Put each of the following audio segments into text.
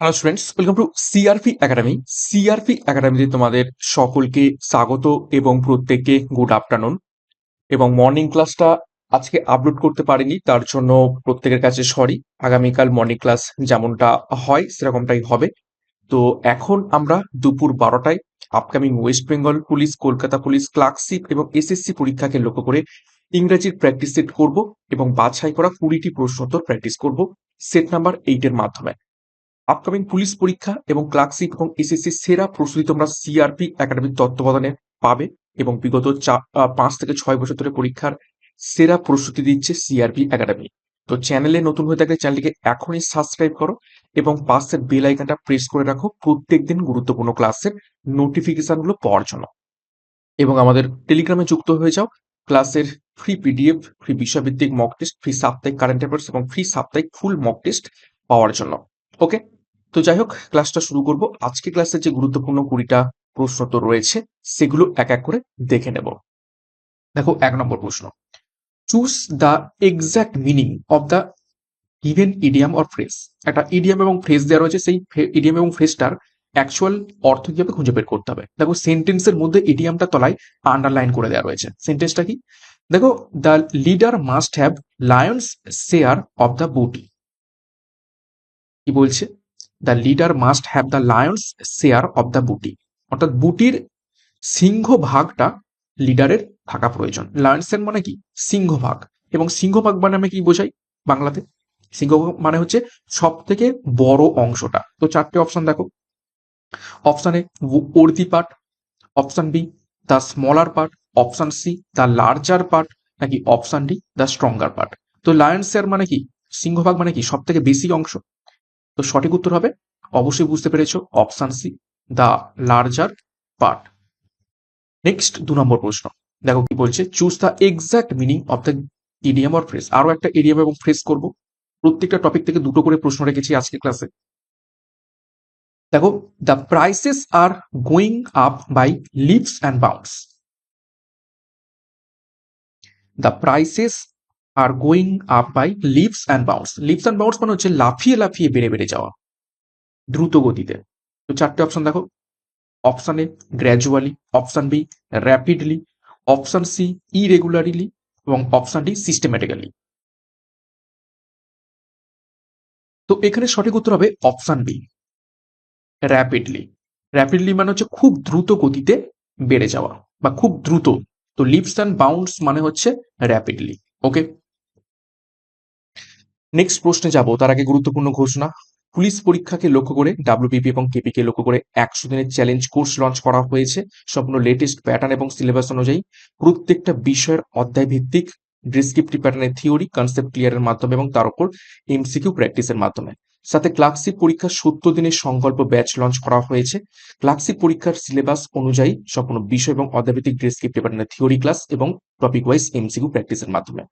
Hello students welcome to CRP academy CRP একাডেমিতে তোমাদের সকলকে স্বাগত এবং প্রত্যেককে গুড আফটারনুন এবং মর্নিং ক্লাসটা আজকে আপলোড করতে পারিনি, তার জন্য প্রত্যেকের কাছে সরি আগামীকাল মর্নিং ক্লাস যেমনটা হয়, সেরকমটাই হবে। তো এখন আমরা দুপুর বারোটায় upcoming West Bengal police Kolkata police clerkship এবং এসএসসি পরীক্ষাকে লক্ষ্য করে ইংরেজির প্র্যাকটিস সেট করব এবং বাছাই করা কুড়িটি প্রশ্নোত্তর প্র্যাকটিস করব। সেট নাম্বার এইটের মাধ্যমে। আপকামিং পুলিশ পরীক্ষা এবং ক্লার্কশিপ এবং এসএসসি সেরা প্রস্তুতি তোমরা সিআরপি একাডেমির তত্ত্বাবধানে পাবে এবং বিগত পাঁচ থেকে ছয় বছর ধরে পরীক্ষার সেরা প্রস্তুতি দিচ্ছে সিআরপি একাডেমি তো চ্যানেলে নতুন হয়ে থাকলে চ্যানেলটিকে এখনই সাবস্ক্রাইব করো এবং পাশের বেল আইকনটা প্রেস করে রাখো প্রত্যেক দিন গুরুত্বপূর্ণ ক্লাসের নোটিফিকেশনগুলো পাওয়ার জন্য। এবং আমাদের টেলিগ্রামে যুক্ত হয়ে যাও ক্লাসের ফ্রি পিডিএফ ফ্রি বিষয়ভিত্তিক মক টেস্ট ফ্রি সাপ্তাহিক কারেন্ট অ্যাফেয়ার্স এবং ফ্রি সাপ্তাহিক ফুল মক টেস্ট পাওয়ার জন্য। ওকে তো যাই হোক ক্লাসটা শুরু করব। আজকে ক্লাসের যে গুরুত্বপূর্ণ কুড়িটা প্রশ্ন তো রয়েছে, সেগুলো এক এক করে দেখে নেব। দেখো, এক নম্বর প্রশ্ন। Choose the exact meaning of the given idiom or phrase একটা ইডিয়াম এবং ফ্রেজ দেওয়া রয়েছে, সেই ইডিয়াম এবং ফ্রেজটার অ্যাকচুয়াল অর্থ কীভাবে খুঁজে বের করতে হবে? দেখো সেন্টেন্সের মধ্যে ইডিয়ামটা তলায় আন্ডারলাইন করে দেওয়া রয়েছে। সেন্টেন্সটা কি? দেখো the leader must have lion's share of the booty কি বলছে? The leader must have the lion's share of the booty অর্থাৎ বুটির সিংহ ভাগটা লিডারের থাকা প্রয়োজন। লায়ন্সের মানে কি? সিংহভাগ এবং সিংহভাগ মানে আমি কি বোঝাই বাংলাতে? সিংহভাগ মানে হচ্ছে সব থেকে বড় অংশটা। তো চারটে অপশন দেখো। Option A worthy part option B the smaller part option C the larger part নাকি option D the stronger part তো লায়ন্সের মানে কি? সিংহভাগ মানে কি? সব থেকে বেশি অংশ। তো সঠিক উত্তর হবে অবশ্যই বুঝতে পেরেছ option C the larger part next দু নম্বর প্রশ্ন। দেখো কি বলছে choose the exact meaning of the idiom or phrase আরও একটা ইডিয়াম এবং ফ্রেজ করব। প্রত্যেকটা টপিক থেকে দুটো করে প্রশ্ন রেখেছি আজকের ক্লাসে দেখো the prices are going up by leaps and bounds the prices are going up by leaps and bounds leaps and bounds মানে হচ্ছে লাফিয়ে লাফিয়ে বেড়ে বেড়ে যাওয়া, দ্রুত গতিতে। তো চারটে অপশন দেখো। Option A gradually option B rapidly option C irregularly এবং অপশন ডি সিস্টেম্যাটিক্যালি তো এখানে সঠিক উত্তর হবে অপশন বি র্যাপিডলি র্যাপিডলি মানে হচ্ছে খুব দ্রুত গতিতে বেড়ে যাওয়া বা খুব দ্রুত। তো লিপস অ্যান্ড বাউন্স মানে হচ্ছে র্যাপিডলি ওকে নেক্সট প্রশ্নে যাব, তার আগে গুরুত্বপূর্ণ ঘোষণা। পুলিশ পরীক্ষাকে লক্ষ্য করে ডাব্লিউপিপি এবং কেপি কে লক্ষ্য করে একশো দিনের চ্যালেঞ্জ কোর্স লঞ্চ করা হয়েছে। সম্পূর্ণ লেটেস্ট প্যাটার্ন এবং সিলেবাস অনুযায়ী প্রত্যেকটা বিষয়ের অধ্যায় ভিত্তিক ডিসক্রিপটিভ প্যাটার্নের থিওরি কনসেপ্ট ক্লিয়ারের মাধ্যমে এবং তার উপর এমসিকিউ প্র্যাকটিসের মাধ্যমে। সাথে ক্লার্কশিপ পরীক্ষার সত্তর দিনের সংকল্প ব্যাচ লঞ্চ করা হয়েছে। ক্লার্কশিপ পরীক্ষার সিলেবাস অনুযায়ী সম্পূর্ণ বিষয় এবং অধ্যায়ভিত্তিক ডিসক্রিপটিভ প্যাটার্নের থিওরি ক্লাস এবং টপিক ওয়াইজ এমসিকিউ প্র্যাকটিসের মাধ্যমে।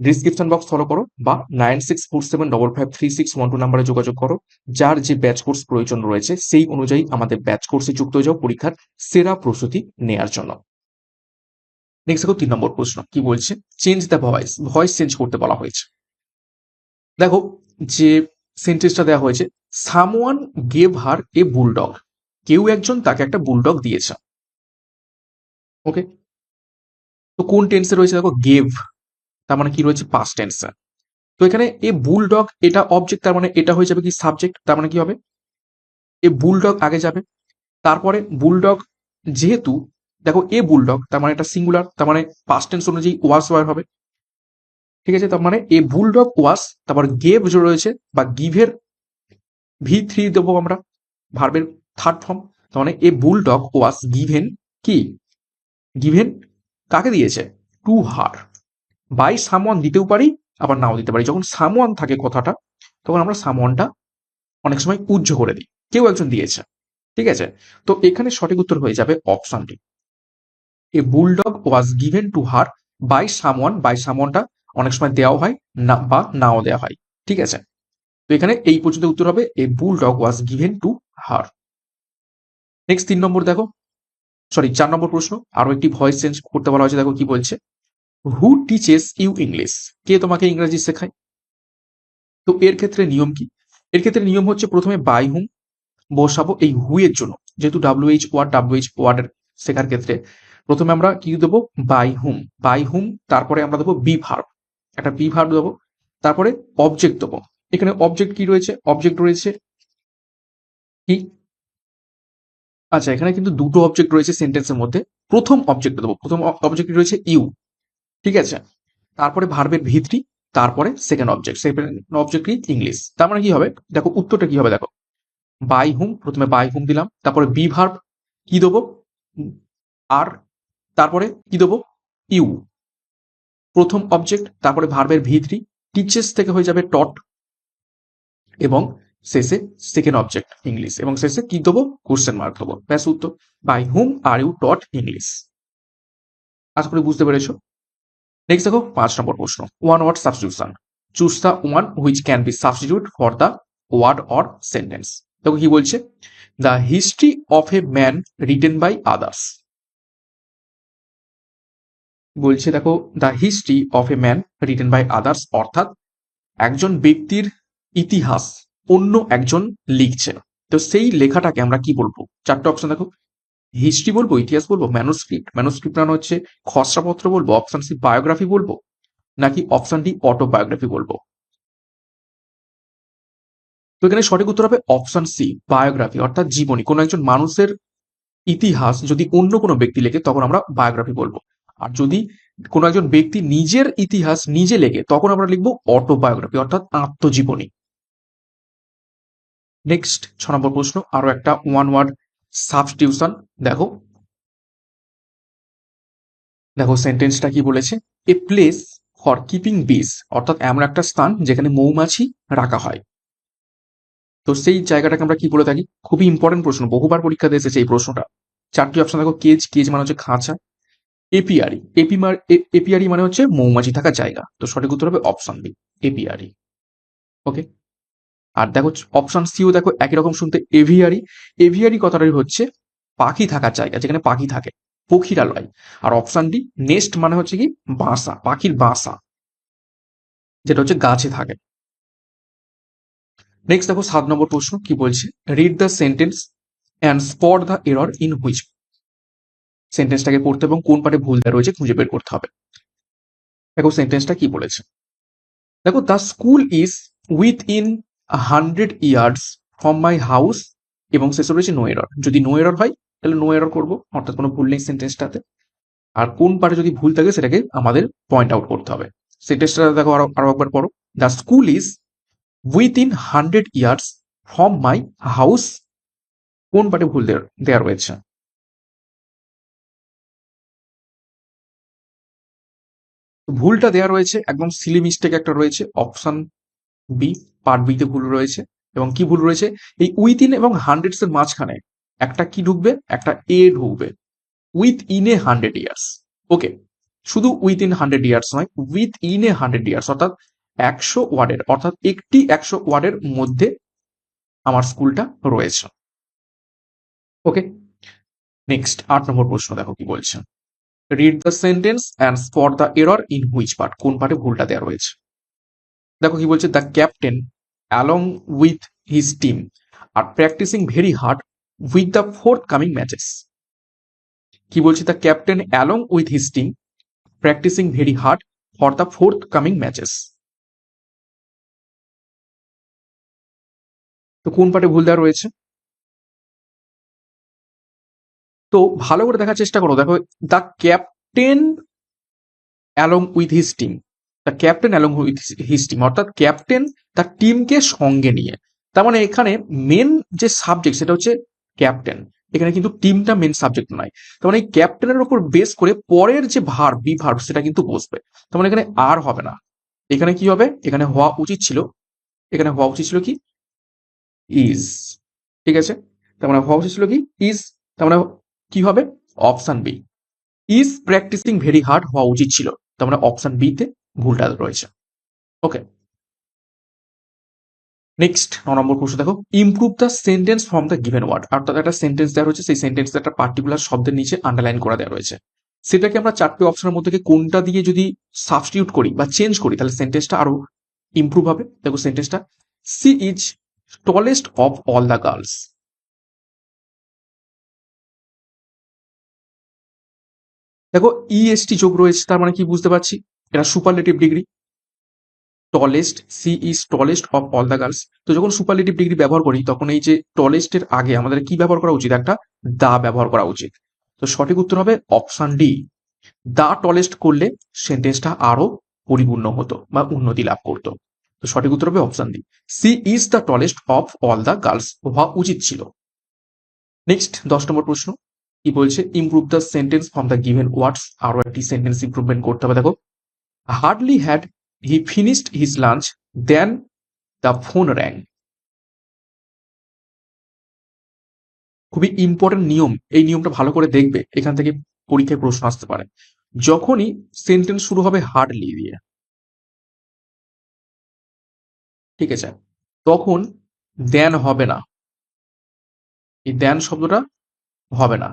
ডিসক্রিপশন বক্স ফলো করো বা nine six four seven double five three six one two নাম্বারে যোগাযোগ করো। যার যে ব্যাচ কোর্স প্রয়োজন রয়েছে, সেই অনুযায়ী আমাদের ব্যাচ কোর্সে যুক্ত হয়ে যাও পরীক্ষার সেরা প্রস্তুতি নেয়ার জন্য। নেক্সট তিন নম্বর প্রশ্ন, কি বলছে? Change the voice voice change করতে বলা হয়েছে। দেখো যে সেন্টেন্সটা দেওয়া হয়েছে someone gave her a bulldog কেউ একজন তাকে একটা বুলডগ দিয়েছে। ওকে তো কোন টেন্সে রয়েছে? দেখো গেভ তার মানে কি রয়েছে পাস্ট টেন্সে তো এখানে এ বুলডগ এটা অবজেক্ট তার মানে এটা হয়ে যাবে কি সাবজেক্ট তার মানে কি হবে? এ বুলডগ আগে যাবে, তারপরে বুলডগ যেহেতু, দেখো এ বুলডগ তার মানে এটা সিঙ্গুলার তার মানে পাস্ট টেন্স অনুযায়ী ওয়াস ওয়ার হবে। ঠিক আছে? তার মানে এ বুলডগ ওয়াস তারপর গেভ যে রয়েছে, বা গিভের ভি থ্রি দেবো আমরা ভার্বের থার্ড ফর্ম তার মানে এ বুলডগ ওয়াস গিভেন কি? গিভেন কাকে দিয়েছে? টু হার বাই সামওয়ান দিতেও পারি, আবার নাও দিতে পারি। যখন সামওয়ান থাকে কথাটা, তখন আমরা সামওয়ানটা অনেক সময় উজ্জ করে দিই। কেউ একজন দিয়েছে, ঠিক আছে? তো এখানে সঠিক উত্তর হয়ে যাবে option D a bulldog was given to her by someone by সামওয়ানটা অনেক সময় দেওয়া হয়, না, বা নাও দেওয়া হয়, ঠিক আছে? তো এখানে এই পর্যন্ত উত্তর হবে a bulldog was given to her next তিন নম্বর দেখো। সরি চার নম্বর প্রশ্ন। আরও একটি ভয়েস চেঞ্জ করতে বলা হয়েছে, দেখো কি বলছে। হু টিচেস ইউ ইংলিশ কে তোমাকে ইংরেজি শেখায়? তো এর ক্ষেত্রে নিয়ম কি? এর ক্ষেত্রে নিয়ম হচ্ছে প্রথমে বাই হুম বসাবো এই হু এর জন্য। যেহেতু W H word W H ওয়ার্ডের শেখার ক্ষেত্রে প্রথমে আমরা কি দেবো? বাই হুম বাই হুম তারপরে আমরা দেবো বি ভার্ব একটা বি ভার্ব দেবো। তারপরে অবজেক্ট দেবো। এখানে অবজেক্ট কি রয়েছে? অবজেক্ট রয়েছে কি? আচ্ছা এখানে কিন্তু দুটো অবজেক্ট রয়েছে সেন্টেন্সের মধ্যে। প্রথম অবজেক্ট দেবো। প্রথম অবজেক্ট রয়েছে? ইউ ঠিক আছে? তারপরে ভার্বের ভিত্তি, তারপরে second object second object English তার মানে কি হবে? দেখো, উত্তরটা কি হবে দেখো? বাই হুম প্রথমে বাই হুম দিলাম, তারপরে বি ভার্ব কি দেবো? আর তারপরে কি দেবো? ইউ প্রথম অবজেক্ট তারপরে ভার্বের ভিত্তি টিচেস থেকে হয়ে যাবে টট এবং শেষে সেকেন্ড অবজেক্ট ইংলিশ এবং শেষে কি দেবো? কোশ্চেন মার্ক দেবো। ব্যাস উত্তর। By whom are you taught English আশা করি বুঝতে পেরেছ। নেক্সট দেখো, পাঁচ নম্বর প্রশ্ন। One word substitution choose the one which can be substitute for the word or sentence দেখো কি বলছে? The history of a man written by others বলছে দেখো the history of a man written by others অর্থাৎ একজন ব্যক্তির ইতিহাস অন্য একজন লিখছে। তো সেই লেখাটাকে আমরা কি বলব? চারটে অপশন দেখো। হিস্ট্রি বলব ইতিহাস বলব ম্যানোস্ক্রিপ্ট ম্যানোস্ক্রিপ্ট মানে হচ্ছে খসড়াপত্র বলব অপশন সি বায়োগ্রাফি বলব, নাকি অপশন ডি অটোবায়োগ্রাফি বলব? তো এখানে সঠিক উত্তর হবে অপশন সি বায়োগ্রাফি অর্থাৎ জীবনী। কোনো একজন মানুষের ইতিহাস যদি অন্য কোনো ব্যক্তি লেখে, তখন আমরা বায়োগ্রাফি বলব। আর যদি কোনো একজন ব্যক্তি নিজের ইতিহাস নিজে লেখে, তখন আমরা লিখব অটোবায়োগ্রাফি অর্থাৎ আত্মজীবনী। নেক্সট ছ নম্বর প্রশ্ন, আরও একটা ওয়ান ওয়ার্ড সাবস্টিটিউশন দেখো। দেখো সেন্টেন্সটা কি বলেছে? A place for keeping bees অর্থাৎ এমন একটা স্থান যেখানে মৌমাছি রাখা হয়। তো সেই জায়গাটাকে আমরা কি বলে থাকি? খুবই ইম্পর্টেন্ট প্রশ্ন, বহুবার পরীক্ষাতে এসেছে এই প্রশ্নটা। চারটি অপশন দেখো কেজ কেজ মানে হচ্ছে খাঁচা। এপিআরি এপিমার এপিআরি মানে হচ্ছে মৌমাছি থাকা জায়গা। তো সঠিক উত্তর হবে অপশন বি এপিআরি ওকে আর দেখো অপশন সিও দেখো একই রকম শুনতে এভিয়ারি এভিয়ারি কথাটাই হচ্ছে পাখি থাকার জায়গা, যেখানে পাখি থাকে পক্ষীরালয় আর অপশন ডি নেস্ট মানে হচ্ছে কি বাসা, পাখির বাসা, যেটা হচ্ছে গাছে থাকে। নেক্সট দেখো সাত নম্বর প্রশ্ন, কি বলছে? Read the sentence and spot the error in which সেন্টেন্সটাকে পড়তে এবং কোন পার্টে ভুল দেওয়া রয়েছে খুঁজে বের করতে হবে। দেখো সেন্টেন্সটা কি বলেছে? দেখো the school is within hundred years from my house এবং শেষে রয়েছে নো এরর যদি নো এরর হয়, তাহলে নো এরর করব, অর্থাৎ কোনো ভুল নেই সেন্টেন্সটাতে আর কোন পার্টে যদি ভুল থাকে, সেটাকে আমাদের পয়েন্ট আউট করতে হবে। সেন্টেন্সটা দেখো আরও আরও একবার পড়ো। The school is within hundred years from my house কোন পার্টে ভুল দেওয়া রয়েছে? ভুলটা দেওয়া রয়েছে, একদম সিলি মিস্টেক একটা রয়েছে। অপশন বি পার্ট বিতে ভুল রয়েছে এবং কি ভুল রয়েছে? এই উইথিন এবং হান্ড্রেডস এর মাঝখানে একটা কি ঢুকবে? একটা এ ঢুকবে। Within a hundred years okay শুধু উইথ ইন হান্ড্রেড ইয়ার্স নয় within a hundred years অর্থাৎ একশো ওয়ার্ডের, অর্থাৎ একটি একশো ওয়ার্ডের মধ্যে আমার স্কুলটা রয়েছে। ওকে নেক্সট আট নম্বর প্রশ্ন দেখো কি বলছেন read the sentence and spot the error in which part কোন পার্টে ভুলটা দেওয়া রয়েছে। দেখো কি বলছে the captain along with his team are practising very hard with the forthcoming matches কি বলছে the captain along with his team practising very hard for the forthcoming matches তো কোন পার্টে ভুল দেওয়া রয়েছে? তো ভালো করে দেখার চেষ্টা করো। দেখো the captain along with his team the captain along with his team অর্থাৎ ক্যাপ্টেন তার টিমকে সঙ্গে নিয়ে। তার মানে এখানে মেন যে সাবজেক্ট সেটা হচ্ছে ক্যাপ্টেন এখানে কিন্তু টিমটা মেন সাবজেক্ট নয়। তার মানে এই ক্যাপ্টেনের উপর বেস করে পরের যে ভার বি ভার সেটা কিন্তু বসবে। তার মানে এখানে আর হবে না। এখানে কি হবে? এখানে হওয়া উচিত ছিল। এখানে হওয়া উচিত ছিল কি? ইজ ঠিক আছে? তার মানে হওয়া উচিত ছিল কি? ইজ তার মানে কি হবে? Option B is practising very hard হওয়া উচিত ছিল। তার মানে অপশান বিতে ভুলটা রয়েছে। ওকে নেক্সট ন নম্বর প্রশ্ন দেখো। Improve the sentence from the given word অর্থাৎ একটা সেন্টেন্স দেওয়া রয়েছে, সেই সেন্টেন্স একটা পার্টিকুলার শব্দের নিচে আন্ডারলাইন করা দেওয়া রয়েছে। সেটাকে আমরা চারটে অপশনের মধ্যে কোনটা দিয়ে যদি সাবস্টিটিউট করি বা চেঞ্জ করি, তাহলে সেন্টেন্সটা আরও ইমপ্রুভ হবে। দেখো সেন্টেন্সটা she is tallest of all the girls দেখো ইএসটি যোগ রয়েছে, তার মানে কি বুঝতে পারছি? এটা superlative degree tallest she is tallest of all the girls তো যখন সুপারলেটিভ ডিগ্রি ব্যবহার করি, তখন এই যে টলেস্টের আগে আমাদের কি ব্যবহার করা উচিত? একটা দা ব্যবহার করা উচিত। তো সঠিক উত্তর হবে অপশন ডি। দা টলেস্ট করলে সেন্টেন্সটা আরও পরিপূর্ণ হতো বা উন্নতি লাভ করতো। তো সঠিক উত্তর হবে option D. She is the tallest of all the girls হওয়া উচিত ছিল। নেক্সট দশ নম্বর প্রশ্ন। কি বলছে? Improve the sentence from the given words আরও একটি সেন্টেন্স ইমপ্রুভমেন্ট করতে হবে। দেখো hardly had he finished his lunch then the phone rang খুবই ইম্পর্টেন্ট নিয়ম। এই নিয়মটা ভালো করে দেখবে, এখান থেকে পরীক্ষায় প্রশ্ন আসতে পারে। যখনই সেন্টেন্স শুরু হবে হার্ডলি দিয়ে। ঠিক আছে? তখন দেন হবে না। এই দেন শব্দটা হবে না।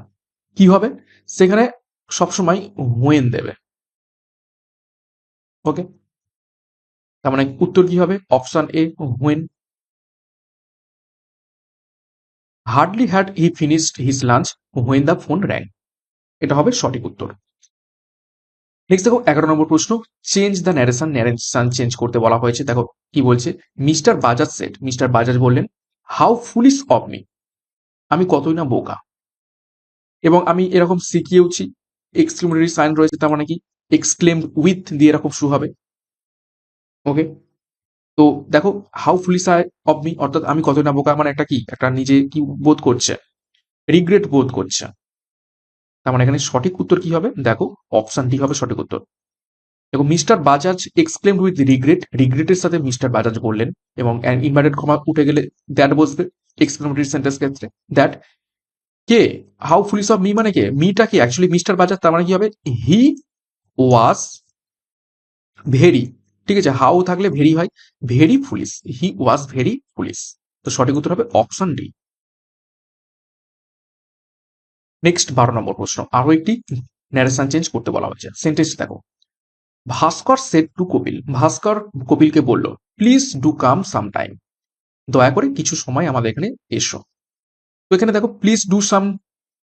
কি হবে? সেখানে সবসময় হোয়েন দেবে। ওকে তার মানে উত্তর কি হবে? Option A when hardly had he finished his lunch when the phone rang এটা হবে সঠিক উত্তর। নেক্সট দেখো, এগারো নম্বর প্রশ্ন। Change the narration narration change করতে বলা হয়েছে। দেখো, কি বলছে? Mister Bajaj said mister Bajaj বললেন হাউ ফুলিশ অফ মি আমি কতই না বোকা। এবং আমি এরকম শিখিয়েওছি এক্সক্লেমেটরি সাইন রয়েছে, তার মানে কি? এক্সক্লেম উইথ দিয়ে এরকম শুরু হবে। ওকে তো দেখো how foolish I of me অর্থাৎ আমি কতই না বোকা মানে একটা কি? একটা নিজে কি বোধ করছে? রিগ্রেট বোধ করছে। তার মানে এখানে সঠিক উত্তর কি হবে? দেখো অপশন ডি হবে সঠিক উত্তর। দেখো mister Bajaj exclaim with regret রিগ্রেটের সাথে মিস্টার বাজাজ বললেন এবং ইনভার্টেড ক্ষমা উঠে গেলে দ্যাট বসবে এক্সক্লেমেটরি সেন্টেন্স ক্ষেত্রে। দ্যাট কে? হাউ ফুলিশ অফ মি মানে কে? মিটা কি? অ্যাকচুয়ালি মিস্টার বাজাজ তার মানে কি হবে? হি ওয়াজ ভেরি ঠিক আছে? হাউ থাকলে ভেরি হয়? Very foolish he was very foolish তো সঠিক উত্তর হবে অপশন ডি নেক্সট বারো নম্বর প্রশ্ন। আরও একটি ন্যারেশন চেঞ্জ করতে বলা হয়েছে সেন্টেন্স দেখো। ভাস্কর সেট টু কপিল, ভাস্কর কপিলকে বলল please do come some time দয়া করে কিছু সময় আমাদের এখানে এসো। তো এখানে দেখো please do some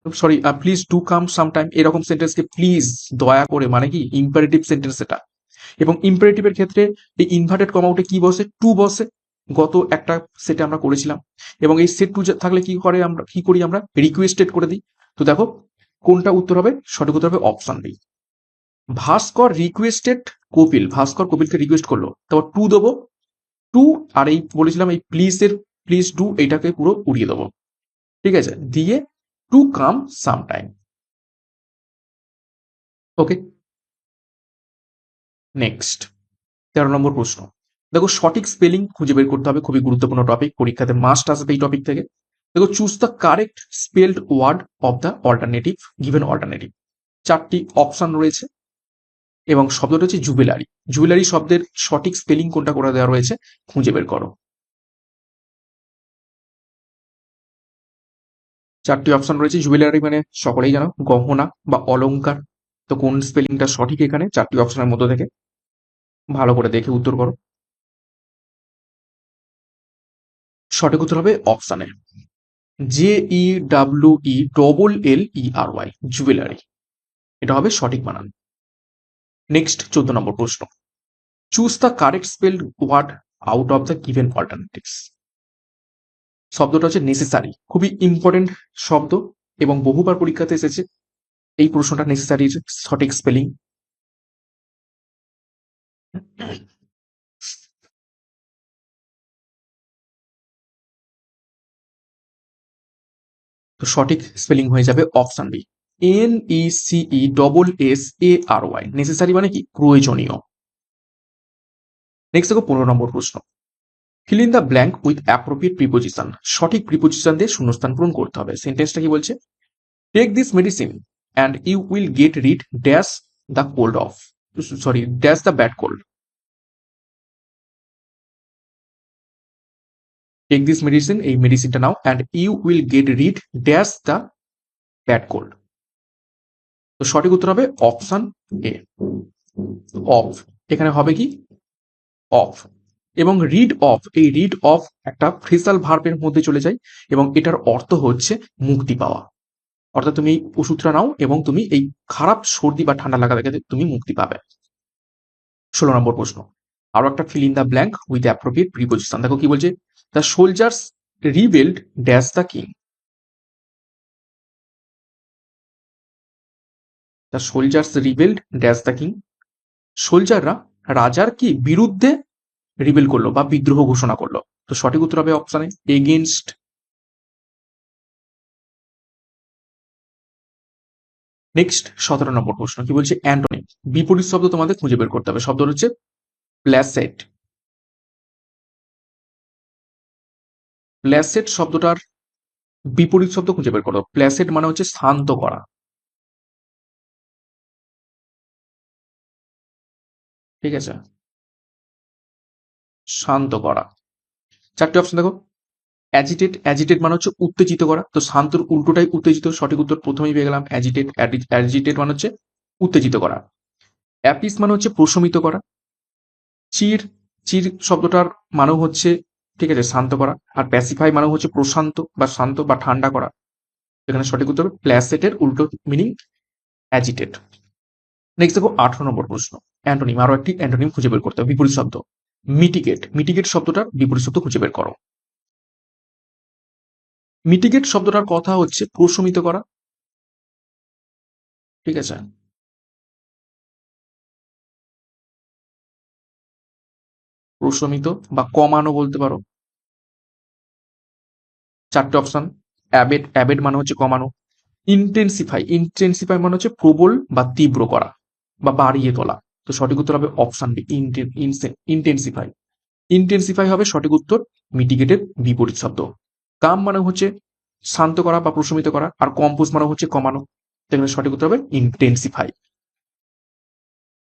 sorry please do come some time এরকম সেন্টেন্সকে প্লিজ দয়া করে মানে কি ইম্পারেটিভ সেন্টেন্স এটা। এবং ইম্পারেটিভের ক্ষেত্রে এই ইনভার্টেড কমাউটে কি বসে? টু বসে। গত একটা সেটে আমরা করেছিলাম। এবং এই সেট টু থাকলে কি করে আমরা, কি করি আমরা? রিকোয়েস্টেড করে দিই। তো দেখো, কোনটা উত্তর হবে? সঠিক উত্তর হবে option B Bhaskar requested Kapil, Bhaskar কপিলকে request করল। তারপর টু দেবো। টু আর এই বলেছিলাম এই প্লিজ এর প্লিজ ডু এইটাকে পুরো উড়িয়ে দেবো। ঠিক আছে? দিয়ে কাম সাম টাইম ওকে নেক্সট তেরো নম্বর প্রশ্ন। দেখো, সঠিক স্পেলিং খুঁজে বের করতে হবে, খুবই গুরুত্বপূর্ণ টপিক পরীক্ষাতে মাস্ট আসবে এই টপিক থেকে। দেখো choose the correct spelled word of the alternative given alternative চারটি অপশন রয়েছে, এবং শব্দটা হচ্ছে জুবেলারি জুবেলারি শব্দের সঠিক স্পেলিং কোনটা করে দেওয়া রয়েছে, খুঁজে বের করো। চারটি অপশন রয়েছে। জুয়েলারি মানে সকলেই জানো, গহনা বা অলংকার। তো কোন স্পেলিংটা সঠিক এখানে? চারটি অপশনের মধ্যে থেকে। ভালো করে দেখে উত্তর করো। সঠিক উত্তর হবে অপশানে J E W E double L E R Y jewellery এটা হবে সঠিক বানান নেক্সট চোদ্দ নম্বর প্রশ্ন। Choose the correct spell word out of the given alternatives শব্দটা হচ্ছে নেসেসারি খুবই ইম্পর্টেন্ট শব্দ এবং বহুবার পরীক্ষাতে এসেছে। এই প্রশ্নটা নেসেসারি সঠিক স্পেলিং তো সঠিক স্পেলিং হয়ে যাবে option B N E C E double S A R Y necessary মানে কি? প্রয়োজনীয়। নেক্সট দেখো পনেরো নম্বর প্রশ্ন। Fill in the blank with appropriate preposition সঠিক প্রিপোজিশন দিয়ে শূন্যস্থান পূরণ করতে হবে। সেন্টেন্সটা কি বলছে? Take this medicine and you will get rid dash the cold of sorry dash the bad cold take this medicine এই মেডিসিনটা নাও and you will get rid dash the bad cold তো সঠিক উত্তর হবে অপশন এ অফ এখানে হবে কি? Of এবং রিড অফ এই রিড অফ একটা ফ্রেসাল ভার্বের মধ্যে চলে যায় এবং এটার অর্থ হচ্ছে মুক্তি পাওয়া। অর্থাৎ তুমি এই ওষুধটা নাও এবং তুমি এই খারাপ, সর্দি বা ঠান্ডা লাগা থেকে তুমি মুক্তি পাবে। ষোলো নম্বর প্রশ্ন। আরও একটা fill in the blank with appropriate preposition দেখো কি বলছে? The soldiers rebelled dash the king the soldiers rebelled dash the king সোলজাররা রাজার কি বিরুদ্ধে রিবেল করল বা বিদ্রোহ ঘোষণা করল। তো সঠিক উত্তর হবে অপশানে এগেনস্ট নেক্সট সতেরো নম্বর প্রশ্ন, কি বলছে? অ্যান্টনি বিপরীত শব্দ তোমাদের খুঁজে বের করতে হবে। শব্দ হচ্ছে প্ল্যাসেট প্ল্যাসেট শব্দটার বিপরীত শব্দ খুঁজে বের করো। প্ল্যাসেট মানে হচ্ছে শান্ত করা। ঠিক আছে? শান্ত করা। চারটি অপশন দেখো। অ্যাজিটেট অ্যাজিটেট মানে হচ্ছে উত্তেজিত করা। তো শান্তর উল্টোটাই উত্তেজিত, সঠিক উত্তর প্রথমেই পেয়ে গেলাম অ্যাজিটেট অ্যাজিটেট মানে হচ্ছে উত্তেজিত করা। অ্যাপিস মানে হচ্ছে প্রশমিত করা। চির চির শব্দটার মানে হচ্ছে, ঠিক আছে, শান্ত করা। আর প্যাসিফাই মানে হচ্ছে প্রশান্ত বা শান্ত বা ঠান্ডা করা। এখানে সঠিক উত্তর প্ল্যাসেটের উল্টো মিনিং অ্যাজিটেট নেক্সট দেখো, আঠারো নম্বর প্রশ্ন। অ্যান্টোনিম আরও একটি অ্যান্টোনিম খুঁজে বের করতে হবে। বিপরীত শব্দ। মিটিগেট মিটিগেট শব্দটার বিপরীত শব্দ খুঁজে বের করো। মিটিগেট শব্দটার কথা হচ্ছে প্রশমিত করা। ঠিক আছে? প্রশমিত বা কমানো বলতে পারো। চারটে অপশন অ্যাবেট অ্যাবেট মানে হচ্ছে কমানো। ইন্টেন্সিফাই ইন্টেন্সিফাই মানে হচ্ছে প্রবল বা তীব্র করা বা বাড়িয়ে তোলা। তো সঠিক উত্তর হবে অপশন বি ইন্টেন্সিফাই ইন্টেন্সিফাই হবে সঠিক উত্তর মিটিগেটের বিপরীত শব্দ। কাম মানে হচ্ছে শান্ত করা বা প্রশমিত করা, আর কম্পোজ মানে হচ্ছে কমানো। এখানে সঠিক উত্তর হবে ইন্টেন্সিফাই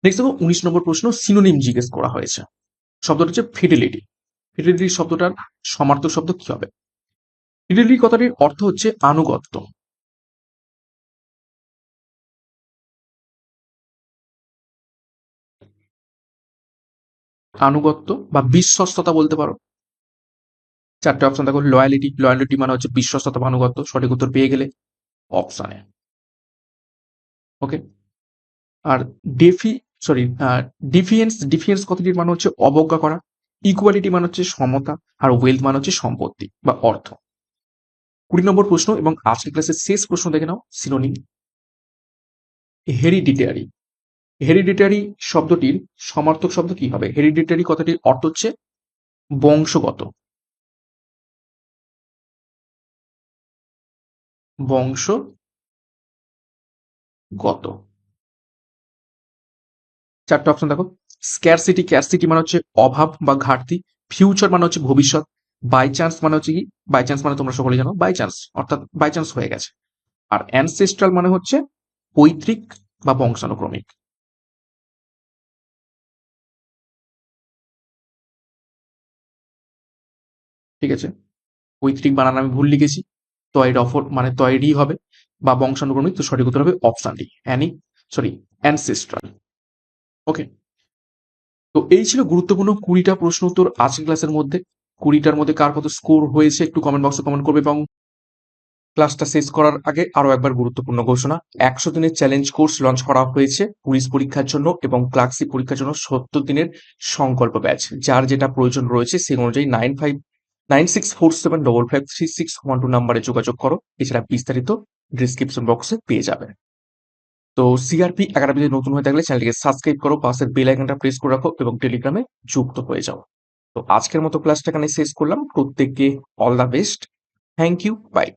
নেক্সট দেখো উনিশ নম্বর প্রশ্ন সিনোনিম জিজ্ঞেস করা হয়েছে। শব্দটা হচ্ছে ফিডিলিটি ফিডিলিটি শব্দটার সমার্থক শব্দ কি হবে? ফিডিলিটি কথাটির অর্থ হচ্ছে আনুগত্য। আনুগত্য বা বিশ্বস্ততা বলতে পারো। চারটে অপশন দেখো লয়ালিটি লয়ালিটি মানে হচ্ছে বিশ্বস্ততা বা আনুগত্য, সঠিক উত্তর পেয়ে গেলে অপশানে ওকে আর ডেফি সরি ডিফিয়েন্স ডিফিয়েন্স কথাটির মানে হচ্ছে অবজ্ঞা করা। ইকুয়ালিটি মানে হচ্ছে সমতা, আর ওয়েলথ মানে হচ্ছে সম্পত্তি বা অর্থ। কুড়ি নম্বর প্রশ্ন এবং আজকের ক্লাসের শেষ প্রশ্ন দেখে নাও সিনোনিম হেরিডিটারি হেরিডিটারি শব্দটির সমার্থক শব্দ কি হবে? হেরিডিটারি কথাটির অর্থ হচ্ছে বংশগত। বংশগত। চারটা অপশন দেখো। স্ক্যারসিটি ক্যারসিটি মানে হচ্ছে অভাব বা ঘাটতি। ফিউচার মানে হচ্ছে ভবিষ্যৎ। বাই চান্স মানে হচ্ছে কি? বাই চান্স মানে তোমরা সকলে জানো বাই চান্স অর্থাৎ বাই চান্স হয়ে গেছে। আর অ্যানসেস্ট্রাল মানে হচ্ছে পৈতৃক বা বংশানুক্রমিক। ঠিক আছে? পৈতৃক বানান আমি ভুল লিখেছি। তয়ের অফর মানে তয়েরই হবে বা বংশানুক্রমিক, তো সঠিক উত্তর হবে option D any sorry ancestral okay তো এই ছিল গুরুত্বপূর্ণ কুড়িটা প্রশ্ন উত্তর আজকের ক্লাসের মধ্যে। কুড়িটার মধ্যে কার কত স্কোর হয়েছে একটু কমেন্ট বক্সে কমেন্ট করবে এবং ক্লাসটা শেষ করার আগে আরও একবার গুরুত্বপূর্ণ ঘোষণা। একশো দিনের চ্যালেঞ্জ কোর্স লঞ্চ করা হয়েছে পুলিশ পরীক্ষার জন্য এবং ক্লার্কশিপ পরীক্ষার জন্য সত্তর দিনের সংকল্প ব্যাচ যার যেটা প্রয়োজন রয়েছে সেই অনুযায়ী nine five nine six four seven double five three six one two নাম্বারে যোগাযোগ করো। এছাড়া বিস্তারিত ডিসক্রিপশন বক্সে পেয়ে যাবে। তো সিআরপি একাডেমিতে নতুন হয়ে থাকলে চ্যানেলটিকে সাবস্ক্রাইব করো, পাশের বেল আইকনটা প্রেস করে রাখো এবং টেলিগ্রামে যুক্ত হয়ে যাও। তো আজকের মতো ক্লাসটা এখানে শেষ করলাম। প্রত্যেককে all the best thank you bye